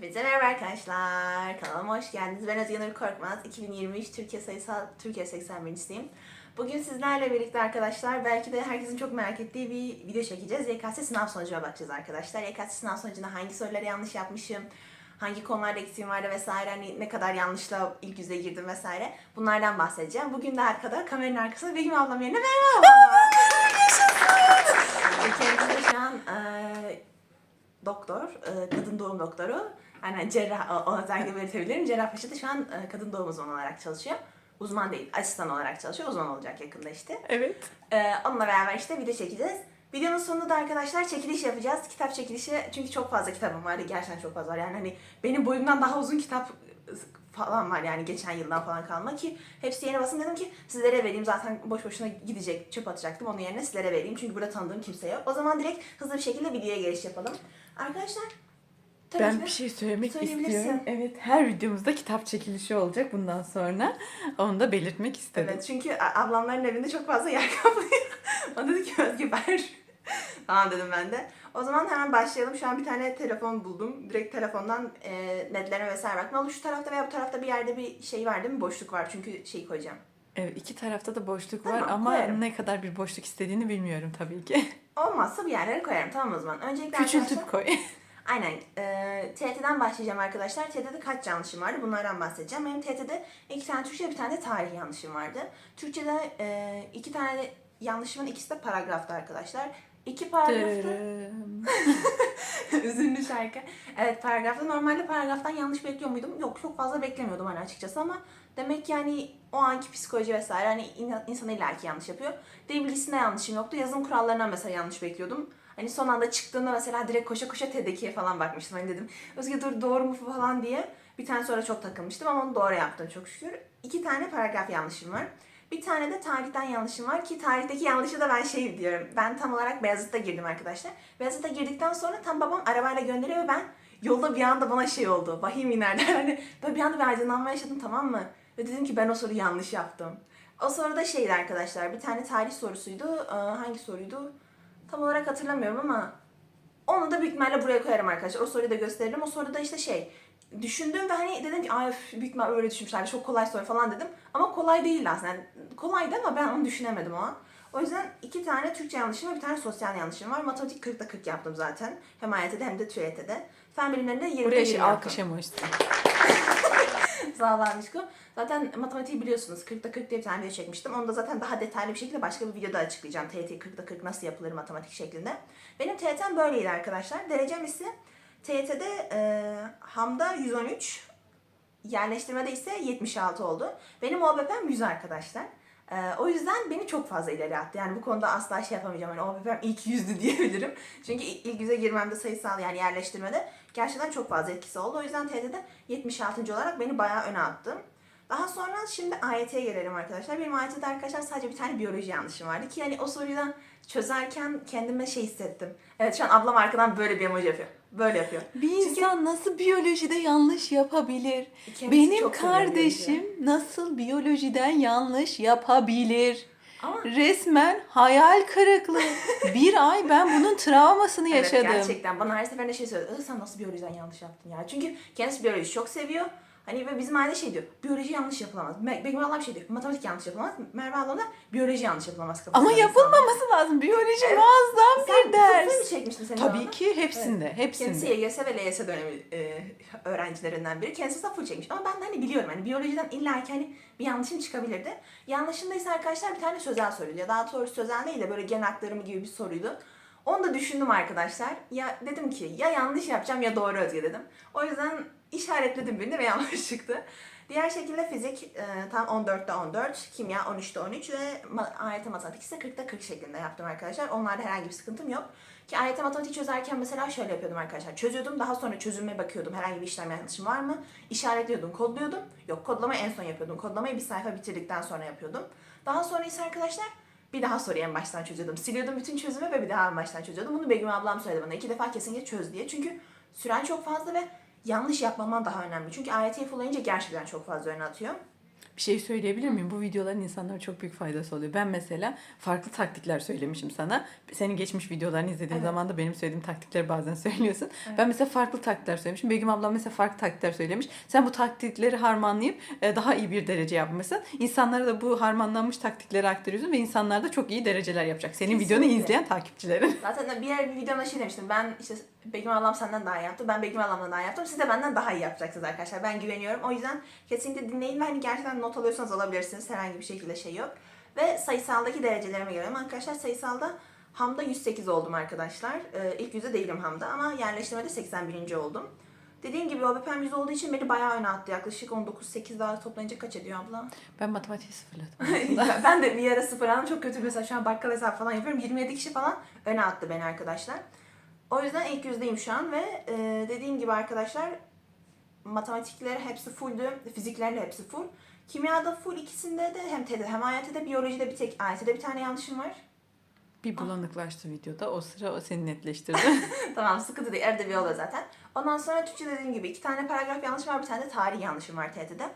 Hepinize merhaba arkadaşlar. Kanalıma hoş geldiniz. Ben Özge Nur Korkmaz. 2023 Türkiye sayısal Türkiye 81'cisiyim. Bugün sizlerle birlikte arkadaşlar belki de herkesin çok merak ettiği bir video çekeceğiz. YKS sınav sonucuna bakacağız arkadaşlar. YKS sınav sonucunda hangi soruları yanlış yapmışım, hangi konularda eksiğim vardı vesaire, hani ne kadar yanlışla ilk yüze girdim vesaire. Bunlardan bahsedeceğim. Bugün de arkada kameranın arkasında Begüm ablam yerine merhaba ablam. Kendisi şu an eee, doktor, e, kadın doğum doktoru. Yani cerrah, o- ona özellikle belirtebilirim. Cerrahpaşa'da şu an e, kadın doğum uzmanı olarak çalışıyor. Uzman değil, asistan olarak çalışıyor. Uzman olacak yakında işte. Evet. E, onunla beraber işte video çekeceğiz. Videonun sonunda da arkadaşlar çekiliş yapacağız. Kitap çekilişi çünkü çok fazla kitabım var. Gerçekten çok fazla var. Yani hani benim boyumdan daha uzun kitap falan var yani geçen yıldan falan kalma ki hepsi yeni basın dedim ki sizlere vereyim zaten boş boşuna gidecek çöp atacaktım onun yerine sizlere vereyim çünkü burada tanıdığım kimse yok. O zaman direkt hızlı bir şekilde videoya giriş yapalım. Arkadaşlar tabii ben ki bir şey söylemek istiyorum. Evet, her videomuzda kitap çekilişi olacak bundan sonra. Onu da belirtmek istedim. Evet çünkü ablamların evinde çok fazla yer kaplıyor. o dedi ki Özge ver. tamam dedim ben de. O zaman hemen başlayalım. Şu an bir tane telefon buldum. Direkt telefondan e, netlerime vesaire baktım. Ama şu tarafta veya bu tarafta bir yerde bir şey var değil mi? Boşluk var çünkü şey koyacağım. Evet, iki tarafta da boşluk Tamam, var ama koyarım. ne kadar bir boşluk istediğini bilmiyorum tabii ki. Olmazsa bir yerlere koyarım tamam o zaman. Öncelikle arkadaşlar... Küçültüp koy. Aynen. E, TYT'den başlayacağım arkadaşlar. TYT'de kaç yanlışım vardı? Bunlardan bahsedeceğim. Benim TYT'de iki tane Türkçe bir tane de tarih yanlışım vardı. Türkçe'de e, iki tane de yanlışımın ikisi de paragrafta arkadaşlar. İki paragrafta... Üzünlü şarkı. Evet paragrafta. Normalde paragraftan yanlış bekliyor muydum? Yok çok fazla beklemiyordum hani açıkçası ama demek ki yani o anki psikoloji vesaire hani in- insan illaki yanlış yapıyor. Dil bilgisinde yanlışım yoktu. Yazım kurallarına mesela yanlış bekliyordum. Hani son anda çıktığında mesela direkt koşa koşa TED'e falan bakmıştım. Hani dedim Özge dur doğru mu falan diye. Bir tane sonra çok takılmıştım ama onu doğru yaptım çok şükür. İki tane paragraf yanlışım var. Bir tane de tarihten yanlışım var ki tarihteki yanlışı da ben şey diyorum. Ben tam olarak Beyazıt'ta girdim arkadaşlar. Beyazıt'a girdikten sonra tam babam arabayla gönderiyor ve ben yolda bir anda bana şey oldu. Vahim inerler. Hani böyle bir anda bir aydınlanma yaşadım tamam mı? Ve dedim ki ben o soruyu yanlış yaptım. O soru da şeydi arkadaşlar. Bir tane tarih sorusuydu. Ee, hangi soruydu? Tam olarak hatırlamıyorum ama onu da büyük ihtimalle buraya koyarım arkadaşlar. O soruyu da gösteririm. O soruda işte şey düşündüm ve hani dedim ki ay büyük ihtimalle öyle düşünmüşler. Çok kolay soru falan dedim. Ama kolay değildi aslında. Yani kolaydı ama ben onu düşünemedim o an. O yüzden iki tane Türkçe yanlışım ve bir tane sosyal yanlışım var. Matematik 40'da 40 yaptım zaten. Hem AYT'de hem de TÜYT'de. Fen bilimlerinde 20'de Buraya 20 şey yaptım. Ol Aşkım. Zaten matematiği biliyorsunuz. 40'da 40 diye bir tane video çekmiştim. Onu da zaten daha detaylı bir şekilde başka bir videoda açıklayacağım. TYT 40'da 40 nasıl yapılır matematik şeklinde. Benim TYT'm böyleydi arkadaşlar. Derecem ise TYT'de e, Ham'da 113, yerleştirmede ise 76 oldu. Benim OBP'm 100 arkadaşlar. E, o yüzden beni çok fazla ileri attı. Yani bu konuda asla şey yapamayacağım. Yani OBP'm ilk yüzdü diyebilirim. Çünkü ilk yüze girmemde sayısal yani yerleştirmede gerçekten çok fazla etkisi oldu. O yüzden TYT'de 76. olarak beni bayağı öne attı. Daha sonra şimdi AYT'ye gelelim arkadaşlar. Benim AYT'de arkadaşlar sadece bir tane biyoloji yanlışım vardı ki hani o soruyu da çözerken kendime şey hissettim. Evet şu an ablam arkadan böyle bir emoji yapıyor. Böyle yapıyor. Bir Çünkü- insan nasıl biyolojide yanlış yapabilir? Benim kardeşim nasıl biyolojiden yanlış yapabilir? Ama Resmen hayal kırıklığı. bir ay ben bunun travmasını Evet yaşadım. gerçekten bana her seferinde şey söylüyor. "Iı, Sen nasıl biyolojiden yanlış yaptın ya? Çünkü kendisi biyoloji çok seviyor. Hani ve bizim aile şey diyor. Biyoloji yanlış yapılamaz. Begüm ablam şey diyor. Matematik yanlış yapılamaz. Merve ablam da biyoloji yanlış yapılamaz. Ama yapılmaması lazım. Biyoloji Evet. muazzam çekmiştin senin Tabii ki hepsinde, Kendisi hepsinde. YGS ve LYS dönemi e, öğrencilerinden biri. Kendisi de full çekmiş. Ama ben de hani biliyorum hani biyolojiden illa ki hani bir yanlışım çıkabilirdi. Yanlışında ise arkadaşlar bir tane sözel soruydu. Ya daha doğrusu sözel değil de böyle gen haklarımı gibi bir soruydu. Onu da düşündüm arkadaşlar. Ya dedim ki ya yanlış yapacağım ya doğru Özge dedim. O yüzden işaretledim birini ve yanlış çıktı. Diğer şekilde fizik e, tam 14'te 14, kimya 13'te 13 ve AYT matematik ise 40'ta 40 şeklinde yaptım arkadaşlar. Onlarda herhangi bir sıkıntım yok. Ki AYT matematik çözerken mesela şöyle yapıyordum arkadaşlar. Çözüyordum daha sonra çözüme bakıyordum. Herhangi bir işlem yanlışım var mı? İşaretliyordum, kodluyordum. Yok kodlamayı en son yapıyordum. Kodlamayı bir sayfa bitirdikten sonra yapıyordum. Daha sonra ise arkadaşlar bir daha soruyu en baştan çözüyordum. Siliyordum bütün çözümü ve bir daha en baştan çözüyordum. Bunu Begüm ablam söyledi bana. iki defa kesinlikle çöz diye. Çünkü süren çok fazla ve yanlış yapmaman daha önemli. Çünkü AYT'yi fullayınca gerçekten çok fazla öne atıyor. Bir şey söyleyebilir miyim? Bu videoların insanlara çok büyük faydası oluyor. Ben mesela farklı taktikler söylemişim sana. Senin geçmiş videolarını izlediğim Evet. zaman da benim söylediğim taktikleri bazen söylüyorsun. Evet. Ben mesela farklı taktikler söylemişim. Begüm ablam mesela farklı taktikler söylemiş. Sen bu taktikleri harmanlayıp e, daha iyi bir derece yapmışsın. İnsanlara da bu harmanlanmış taktikleri aktarıyorsun ve insanlar da çok iyi dereceler yapacak. Senin videonu Kesinlikle. izleyen takipçilerin. Zaten bir yer bir videomda şey demiştim. Ben işte Begüm ablam senden daha iyi yaptı. Ben Begüm ablamdan daha iyi yaptım. Siz de benden daha iyi yapacaksınız arkadaşlar. Ben güveniyorum. O yüzden kesinlikle dinleyin ve hani gerçekten not alıyorsanız alabilirsiniz. Herhangi bir şekilde şey yok. Ve sayısaldaki derecelerime göre arkadaşlar sayısalda Ham'da 108 oldum arkadaşlar. Ee, ilk yüzde değilim Ham'da ama yerleştirmede 81. oldum. Dediğim gibi OBP'm 100 olduğu için beni bayağı öne attı. Yaklaşık 19-8 daha toplayınca kaç ediyor abla? Ben matematiği sıfırladım. ben de bir ara sıfırlandım. Çok kötü mesela şu an bakkal hesabı falan yapıyorum. 27 kişi falan öne attı beni arkadaşlar. O yüzden ilk yüzdeyim şu an ve e, dediğim gibi arkadaşlar matematikleri hepsi fulldü. Fizikleri de hepsi full. Kimyada full ikisinde de hem TED hem AYT'de biyolojide bir tek AYT'de bir tane yanlışım var. Bir bulanıklaştı videoda. O sıra o seni netleştirdi. tamam sıkıntı değil. Arada bir zaten. Ondan sonra Türkçe dediğim gibi iki tane paragraf yanlışım var. Bir tane de tarih yanlışım var TET'de.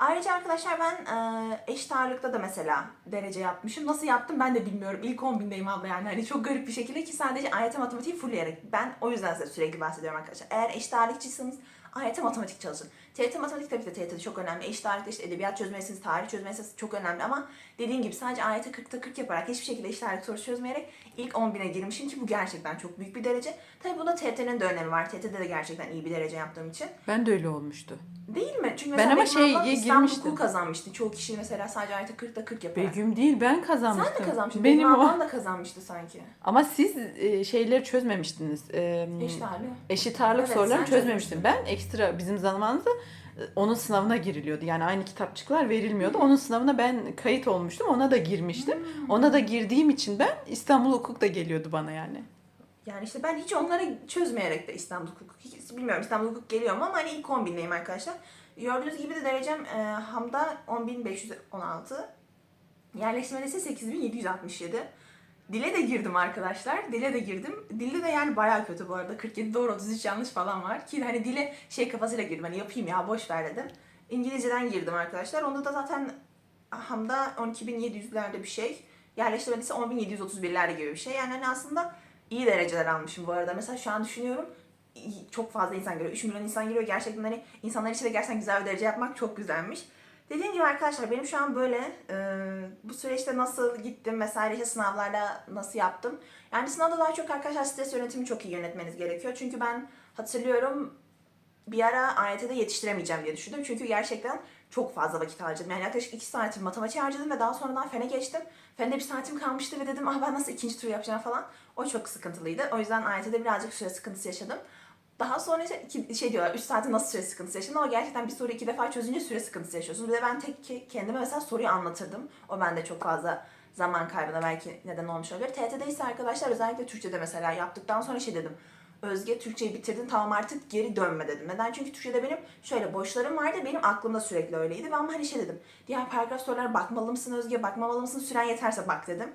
Ayrıca arkadaşlar ben e, eşit ağırlıkta da mesela derece yapmışım. Nasıl yaptım ben de bilmiyorum. İlk 10 bindeyim abla yani. Hani çok garip bir şekilde ki sadece AYT matematiği fullleyerek. Ben o yüzden size sürekli bahsediyorum arkadaşlar. Eğer eşit ağırlıkçıysanız AYT matematik çalışın. TYT matematik tabii ki de TYT'de çok önemli. Eşit ağırlıkta işte edebiyat çözmelisiniz, tarih çözmelisiniz çok önemli ama dediğim gibi sadece AYT 40'ta 40 yaparak hiçbir şekilde eşit ağırlık sorusu çözmeyerek ilk 10 bine girmişim ki bu gerçekten çok büyük bir derece. Tabii bunda TYT'nin de önemi var. TYT'de de gerçekten iyi bir derece yaptığım için. ben de öyle olmuştu. Değil mi? Çünkü Ben ama ablam İstanbul girmiştim. Kazanmıştı. Çoğu kişi mesela sadece AYT 40'ta 40 yaparak. Begüm değil ben kazanmıştım. Sen de kazanmıştın. Benim, Benim ablam da kazanmıştı sanki. Ama siz e, şeyleri çözmemiştiniz. E, Eşit ağırlığı. eşit ağırlık Evet, sorularını sen çözmemiştim. Ben ekstra bizim zamanımızda onun sınavına giriliyordu. Yani aynı kitapçıklar verilmiyordu. Onun sınavına ben kayıt olmuştum. Ona da girmiştim. Hmm. Ona da girdiğim için ben İstanbul Hukuk da geliyordu bana yani. Yani işte ben hiç onları çözmeyerek de İstanbul Hukuk, hiç bilmiyorum İstanbul Hukuk geliyor mu ama hani ilk 10 bindeyim arkadaşlar. Gördüğünüz gibi de derecem e, Ham'da 10.516. Yerleştirmede ise 8.767. Dile de girdim arkadaşlar. Dile de girdim. Dilde de yani bayağı kötü bu arada. 47 doğru 33 yanlış falan var. Ki hani dile şey kafasıyla girdim. Hani yapayım ya boş ver dedim. İngilizceden girdim arkadaşlar. Onda da zaten Ham'da 12.700'lerde bir şey. Yerleştirmede ise 10.731'lerde gibi bir şey. Yani hani aslında iyi dereceler almışım bu arada. Mesela şu an düşünüyorum çok fazla insan giriyor. 3 milyon insan giriyor. Gerçekten hani insanlar için de gerçekten güzel bir derece yapmak çok güzelmiş. Dediğim gibi arkadaşlar benim şu an böyle e, bu süreçte nasıl gittim vesaire işte sınavlarda nasıl yaptım. Yani sınavda daha çok arkadaşlar stres yönetimi çok iyi yönetmeniz gerekiyor. Çünkü ben hatırlıyorum bir ara AYT'de yetiştiremeyeceğim diye düşündüm. Çünkü gerçekten çok fazla vakit harcadım. Yani yaklaşık 2 saatim matematik harcadım ve daha sonradan fene geçtim. Fende bir saatim kalmıştı ve dedim ah ben nasıl ikinci tur yapacağım falan. O çok sıkıntılıydı. O yüzden AYT'de birazcık süre sıkıntısı yaşadım. Daha sonra işte iki, şey diyorlar 3 saatte nasıl süre sıkıntısı yaşadın ama gerçekten bir soruyu iki defa çözünce süre sıkıntısı yaşıyorsunuz. Bir de ben tek kendime mesela soruyu anlatırdım. O bende çok fazla zaman kaybına belki neden olmuş olabilir. TYT'de ise arkadaşlar özellikle Türkçe'de mesela yaptıktan sonra şey dedim. Özge Türkçeyi bitirdin tamam artık geri dönme dedim. Neden? Çünkü Türkçe'de benim şöyle boşlarım vardı benim aklımda sürekli öyleydi. Ve ama hani şey dedim. Diğer paragraf sorulara bakmalı mısın Özge bakmamalı mısın süren yeterse bak dedim.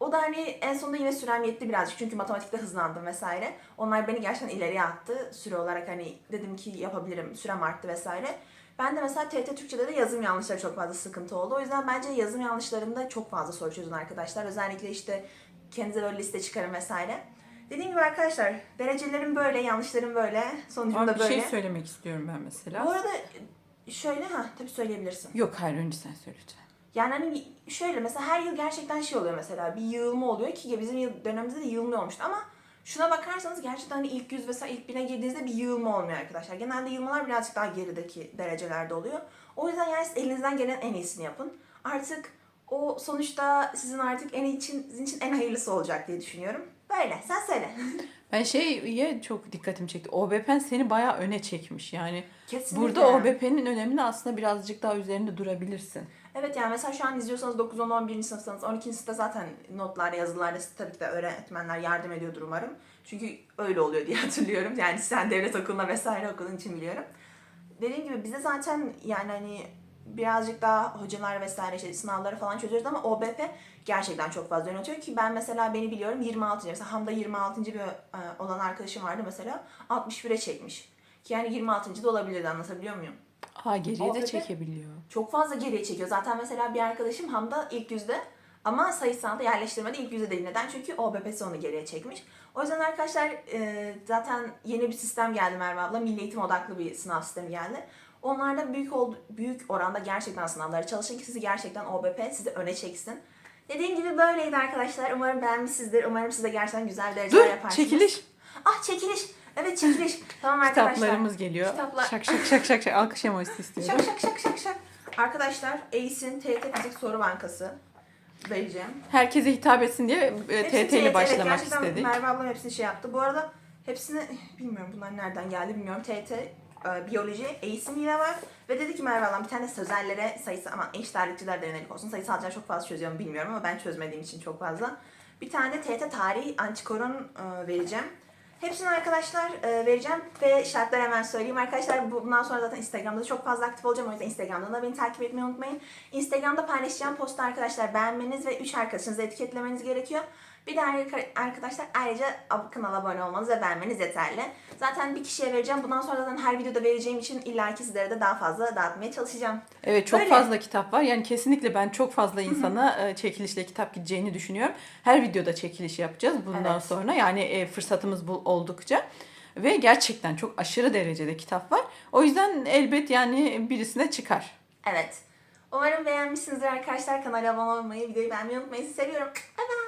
O da hani en sonunda yine sürem yetti birazcık çünkü matematikte hızlandım vesaire. Onlar beni gerçekten ileriye attı süre olarak hani dedim ki yapabilirim sürem arttı vesaire. Ben de mesela TRT Türkçe'de de yazım yanlışları çok fazla sıkıntı oldu. O yüzden bence yazım yanlışlarında çok fazla soru çözün arkadaşlar. Özellikle işte kendinize böyle liste çıkarın vesaire. Dediğim gibi arkadaşlar derecelerim böyle, yanlışlarım böyle, sonucum da bir böyle. şey söylemek istiyorum ben mesela. Bu arada şöyle ha tabii söyleyebilirsin. Yok hayır önce sen söyle lütfen. Yani hani şöyle mesela her yıl gerçekten şey oluyor mesela bir yığılma oluyor ki bizim dönemimizde de yığılma olmuştu ama şuna bakarsanız gerçekten hani ilk yüz vesaire ilk bine girdiğinizde bir yığılma olmuyor arkadaşlar. Genelde yığılmalar birazcık daha gerideki derecelerde oluyor. O yüzden yani siz elinizden gelen en iyisini yapın. Artık o sonuçta sizin artık en için, sizin için en hayırlısı olacak diye düşünüyorum. Böyle sen söyle. Ben şeye çok dikkatimi çekti. OBP'n seni bayağı öne çekmiş. Yani Kesinlikle. burada OBP'nin önemini aslında birazcık daha üzerinde durabilirsin. Evet yani mesela şu an izliyorsanız 9, 10, 11. sınıfsanız 12. sınıfta zaten notlar, yazılarda tabii ki de öğretmenler yardım ediyordur umarım. Çünkü öyle oluyor diye hatırlıyorum. Yani sen devlet okuluna vesaire okuduğun için biliyorum. Dediğim gibi bize zaten yani hani birazcık daha hocalar vesaire işte sınavları falan çözüyoruz ama OBP gerçekten çok fazla yönetiyor ki ben mesela beni biliyorum 26. mesela Hamda 26. bir e, olan arkadaşım vardı mesela 61'e çekmiş. Ki yani 26. da olabilirdi anlatabiliyor muyum? Ha geriye de çekebiliyor. çok fazla geriye çekiyor. Zaten mesela bir arkadaşım Hamda ilk yüzde ama sayısalda yerleştirmede ilk yüzde değil. Neden? Çünkü OBP'si onu geriye çekmiş. O yüzden arkadaşlar e, zaten yeni bir sistem geldi Merve abla. Milli eğitim odaklı bir sınav sistemi geldi. Onlarda büyük oldu, büyük oranda gerçekten sınavlara çalışın ki sizi gerçekten OBP sizi öne çeksin. Dediğim gibi böyleydi arkadaşlar. Umarım beğenmişsinizdir. Umarım siz de gerçekten güzel dereceler Dur yaparsınız. çekiliş. Ah çekiliş. Evet çekiliş. tamam arkadaşlar. Kitaplarımız geliyor. Kitaplar. Şak şak şak şak şak. Alkış emojisi istiyorum. Şak şak şak şak şak. Arkadaşlar ACE'in TET Fizik Soru Bankası vereceğim. Herkese hitap etsin diye e, Hepsi TT ile evet, başlamak gerçekten istedik. Merve ablam hepsini şey yaptı. Bu arada hepsini bilmiyorum bunlar nereden geldi bilmiyorum. TET e, biyoloji, ACE'in yine var. Ve dedi ki Merve ablam bir tane sözellere sayısı ama eşit ağırlıkçılar da yönelik olsun. Sayısalcılar çok fazla çözüyorum bilmiyorum ama ben çözmediğim için çok fazla. Bir tane de TET tarih antikoron e, vereceğim. Hepsini arkadaşlar e, vereceğim ve şartları hemen söyleyeyim. Arkadaşlar bundan sonra zaten Instagram'da da çok fazla aktif olacağım. O yüzden Instagram'dan da beni takip etmeyi unutmayın. Instagram'da paylaşacağım postu arkadaşlar beğenmeniz ve 3 arkadaşınızı etiketlemeniz gerekiyor. Bir de arka- arkadaşlar ayrıca kanala abone olmanız ve beğenmeniz yeterli. Zaten bir kişiye vereceğim. Bundan sonra zaten her videoda vereceğim için illaki sizlere de daha fazla dağıtmaya çalışacağım. Evet çok Böyle. fazla kitap var. Yani kesinlikle ben çok fazla insana e, çekilişle kitap gideceğini düşünüyorum. Her videoda çekiliş yapacağız bundan Evet. sonra. Yani e, fırsatımız bul oldukça. Ve gerçekten çok aşırı derecede kitap var. O yüzden elbet yani birisine çıkar. Evet. Umarım beğenmişsinizdir arkadaşlar. Kanala abone olmayı, videoyu beğenmeyi unutmayın. Sizi seviyorum. Bye bye.